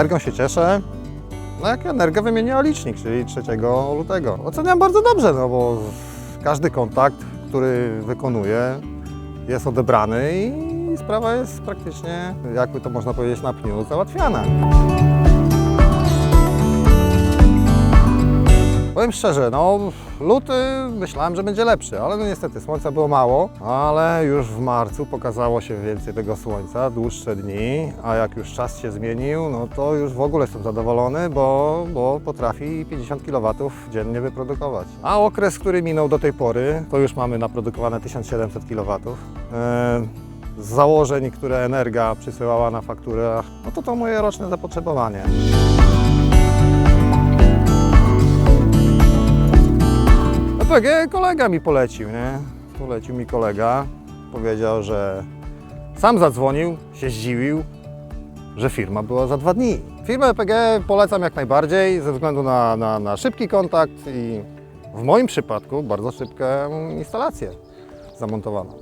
Energią się cieszę. No jak energię wymieniła licznik, czyli 3 lutego. Oceniam bardzo dobrze, no bo każdy kontakt, który wykonuję jest odebrany i sprawa jest praktycznie, jakby to można powiedzieć na pniu, załatwiana. Powiem szczerze, no luty myślałem, że będzie lepszy, ale no niestety słońca było mało, ale już w marcu pokazało się więcej tego słońca, dłuższe dni, a jak już czas się zmienił, no to już w ogóle jestem zadowolony, bo, bo potrafi 50 kW dziennie wyprodukować. A okres, który minął do tej pory, to już mamy naprodukowane 1700 kW. E, z założeń, które Energa przysyłała na fakturach, no to to moje roczne zapotrzebowanie. EPG kolega mi polecił, nie? Polecił mi kolega, powiedział, że sam zadzwonił, się zdziwił, że firma była za dwa dni. Firmę EPG polecam jak najbardziej ze względu na, na, na szybki kontakt i w moim przypadku bardzo szybką instalację zamontowaną.